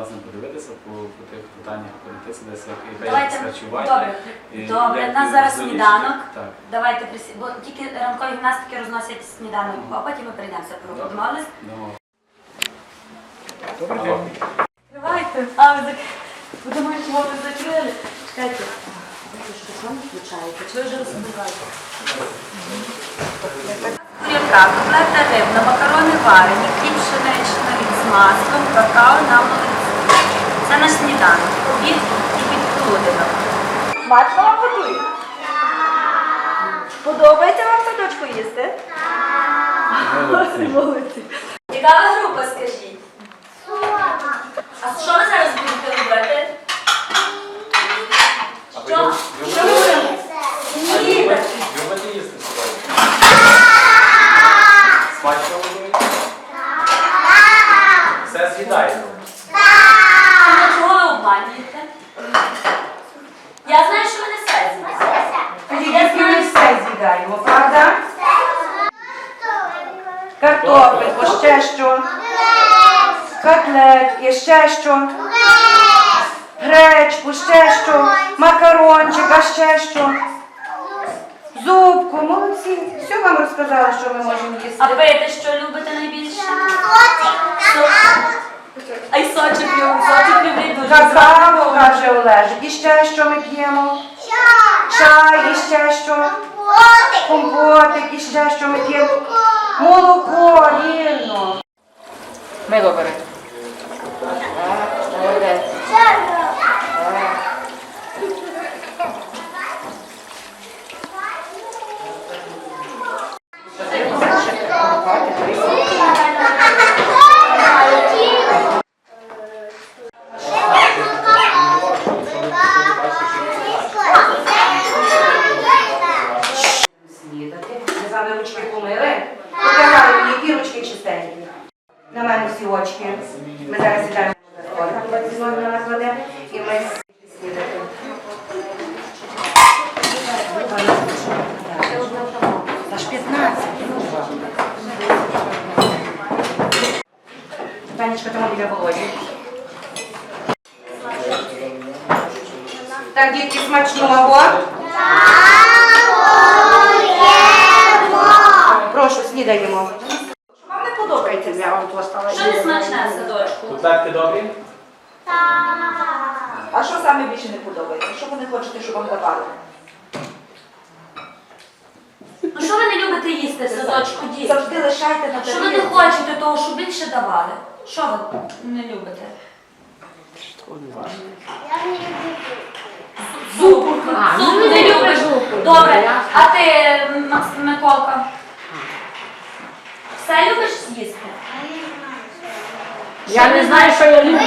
власне подивитися по, по тих питаннях, перейтися десь як яка Давайте, харчування. добре, і добре, нас зараз сніданок. Так. Давайте присі... бо тільки ранкові гімнастики розносять сніданок, а потім ми перейдемося про Добре. домовились. Ну, Давайте. А, ви думаєте, що ви закрили? Чекайте. Що сам включаєте? Чи ви вже розбиваєте? Куряка, котлета рибна, макарони варені, хліб пшеничний з маслом, какао на молоці. Це наш сніданок. Обід і підтрудинок. Смачно вам готують? Подобається вам в садочку їсти? молодці. Молодці. Яка ви група, скажіть? А що ви зараз будете робити? Що? Що ви будете? Ні, так. Любите їсти сьогодні? Смачно готуєте? Все з'їдаєте? А чого ви обманюєте? Я знаю, що ви не все з'їдаєте. Як ми все з'їдаємо, правда? Картопельку, ще що? Котлетки, ще що? Гречку, ще що? Макарончик, а ще що? Зубку, молодці. Все вам розказали, що ми можемо їсти. А пити що любите найбільше? А й сочок люблю, сочок люблю дуже. Какао, каже Олежик. І ще що ми п'ємо? Чай, і ще що? Компотик, і ще що ми п'ємо? Молоко, вірно. Мило бери. На мене всі очки. Ми зараз сідаємо на знову на нас веде, і ми снідати. Аж 15. Танечка, там біля Володі. Так, дітки, смачного. Прошу, снідаємо. Не я вам поставила. Що не смачне садочку? Котлетки добрі? А що саме більше не подобається? Що ви не хочете, щоб вам давали? Ну що ви не любите їсти садочку, діти? Завжди лишайте на Що ви не хочете того, що більше давали? Що ви не любите? Зуб. Зуб не любиш. Добре. А ти, Макс Миколка? Все любиш їсти? Я не знаю, що я люблю.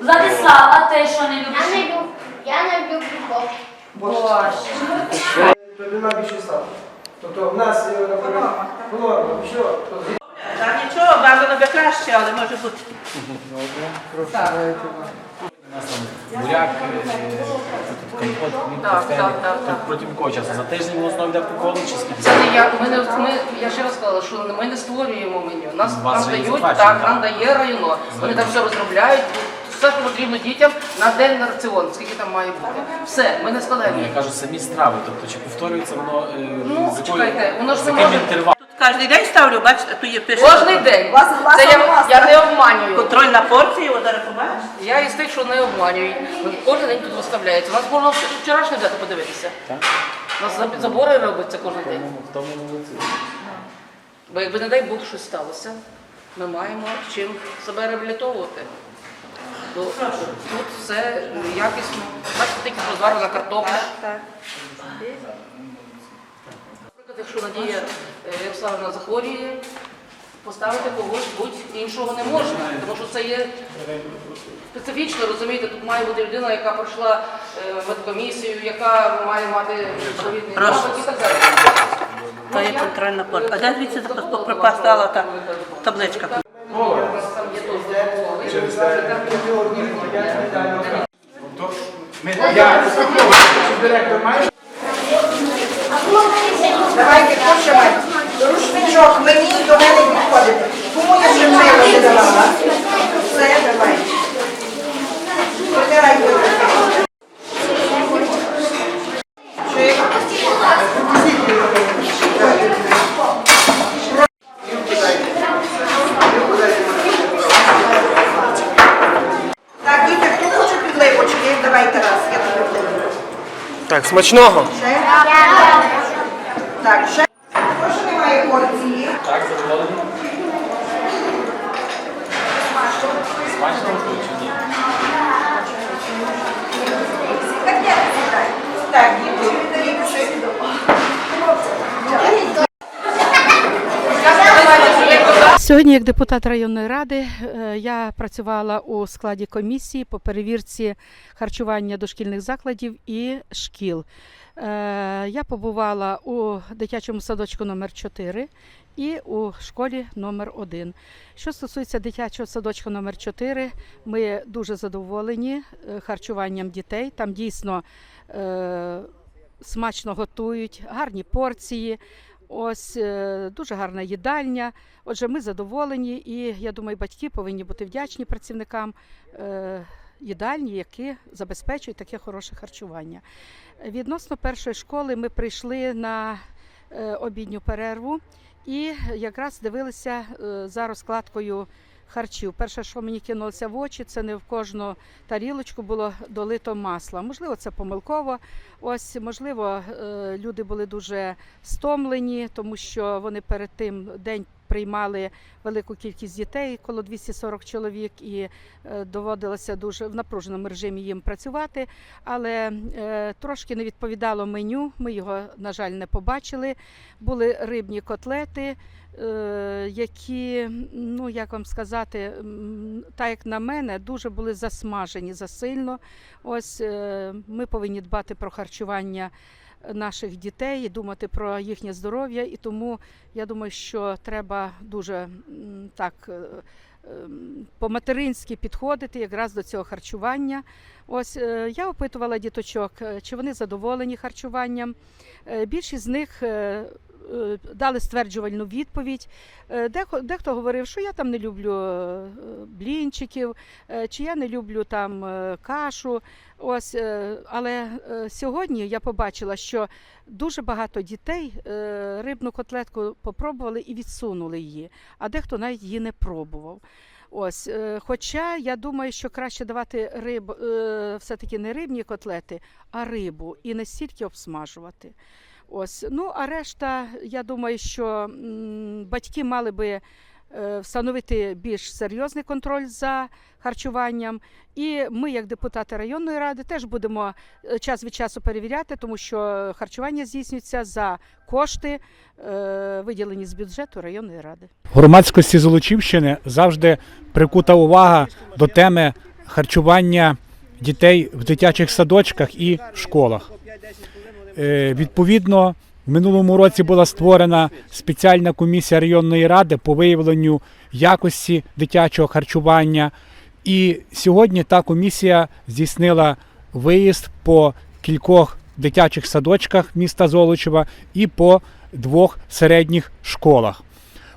Владислав, а ти що не Я не люблю, я не люблю борщ. Боже. То нема більше ставки. Тобто в нас, е, наприклад, норма, що? Та нічого, бажано би краще, але може бути. У нас там буряк, е, компот, хліб, Так, так, так, так. Протягом якого часу? За тиждень воно знову йде по колу чи скільки? Це не я. Ми не ми, я ще раз сказала, що ми не створюємо меню. Нас Вас нам дають затверджено, так, так? нам дає районо. Вони там все розробляють. Все, що потрібно дітям на день на раціон, скільки там має бути. Все, ми не складаємо. Ні, я кажу, самі страви, тобто чи повторюється воно е, Ну, з чекайте, воно ж з не яким може- інтервалом? Кожен день ставлю, бачите, тут є пише. Кожний день. Це я, я не обманюю. Контрольна порція, от зараз побачиш. Я із тих, що не обманюють. Кожен день тут виставляється. У нас можна вчорашнє взяти подивитися. Так? У нас заб- забори робляться кожен день. В тому молодці. Бо якби, не дай Бог, щось сталося, ми маємо чим себе реабілітовувати. То тут все якісно. Бачите, тільки розварена картопля. Наприклад, якщо Надія е, Ярославівна захворює, поставити когось будь-іншого не можна, тому що це є специфічно, розумієте, тут має бути людина, яка пройшла е, медкомісію, яка має мати відповідний навик і так далі. То є контрольна порція. А де дивіться, пропастала та табличка. директор має Давайте почнемо мішок мені до мене підходити. Кому я вже не давала? Все, давай. Так, діти, хто хоче підливочки? Давайте раз, я тобі підливу. Так, смачного. Сьогодні, як депутат районної ради, е, я працювала у складі комісії по перевірці харчування дошкільних закладів і шкіл. Е, Я побувала у дитячому садочку номер 4 і у школі номер 1 Що стосується дитячого садочку номер 4 ми дуже задоволені е, харчуванням дітей. Там дійсно смачно готують, гарні порції. Ось е, дуже гарна їдальня. Отже, ми задоволені, і я думаю, батьки повинні бути вдячні працівникам е, їдальні, які забезпечують таке хороше харчування. Відносно першої школи ми прийшли на е, обідню перерву і якраз дивилися за розкладкою харчів. Перше, що мені кинулося в очі, це не в кожну тарілочку було долито масла. Можливо, це помилково. Ось, можливо, е, люди були дуже стомлені, тому що вони перед тим день приймали велику кількість дітей, коло 240 чоловік, і е, доводилося дуже в напруженому режимі їм працювати. Але е, трошки не відповідало меню. Ми його, на жаль, не побачили. Були рибні котлети, е, які, ну як вам сказати, так як на мене, дуже були засмажені засильно. Ось ми повинні дбати про харчування наших дітей думати про їхнє здоров'я. І тому я думаю, що треба дуже так. е, ем, По-материнськи підходити якраз до цього харчування. Ось е, я опитувала діточок, е, чи вони задоволені харчуванням. Е, Більшість з них е, е, дали стверджувальну відповідь. Е, дехто говорив, що я там не люблю е, блінчиків, е, чи я не люблю там е, кашу. Ось, е, але е, сьогодні я побачила, що дуже багато дітей е, рибну котлетку попробували і відсунули її, а дехто навіть її не пробував. Ось, е, хоча я думаю, що краще давати риб, е, все-таки не рибні котлети, а рибу і не стільки обсмажувати. Ось. Ну, а решта, я думаю, що батьки мали би е, встановити більш серйозний контроль за харчуванням. І ми, як депутати районної ради, теж будемо е, час від часу перевіряти, тому що харчування здійснюється за кошти, е, виділені з бюджету районної ради. громадськості Золочівщини завжди прикута увага до теми харчування дітей в дитячих садочках і школах. Е, Відповідно, в минулому році була створена спеціальна комісія районної ради по виявленню якості дитячого харчування. І сьогодні та комісія здійснила виїзд по кількох дитячих садочках міста Золочева і по двох середніх школах.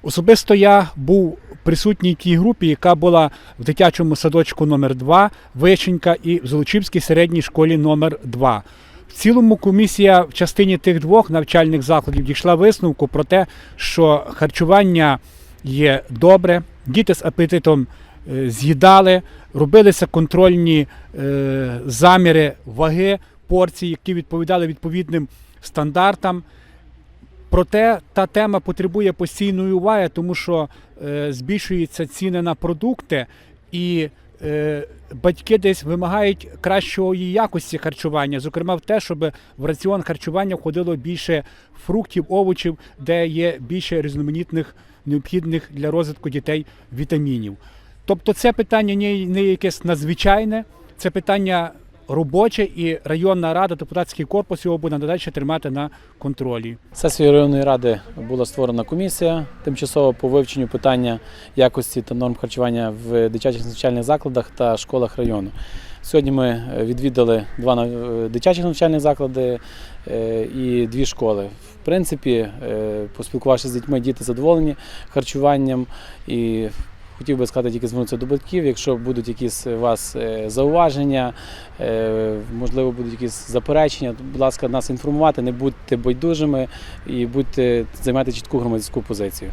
Особисто я був присутній тій групі, яка була в дитячому садочку номер 2 Вишенька і в Золочівській середній школі номер 2 В цілому комісія в частині тих двох навчальних закладів дійшла висновку про те, що харчування є добре, діти з апетитом е, з'їдали, робилися контрольні е, заміри ваги порцій, які відповідали відповідним стандартам. Проте та тема потребує постійної уваги, тому що е, збільшуються ціни на продукти, і е, батьки десь вимагають кращої якості харчування, зокрема в те, щоб в раціон харчування входило більше фруктів, овочів, де є більше різноманітних необхідних для розвитку дітей вітамінів. Тобто це питання не, не якесь надзвичайне, це питання робоче, і районна рада, депутатський корпус його буде надалі тримати на контролі. Сесією районної ради була створена комісія тимчасово по вивченню питання якості та норм харчування в дитячих навчальних закладах та школах району. Сьогодні ми е, відвідали два е, дитячих навчальних заклади е, і дві школи. В принципі, поспілкувавшися з дітьми, діти задоволені харчуванням і хотів би сказати тільки звернутися до батьків. Якщо будуть якісь у вас е, зауваження, е, можливо, будуть якісь заперечення, будь ласка, нас інформувати, не будьте байдужими і будьте займати чітку громадську позицію.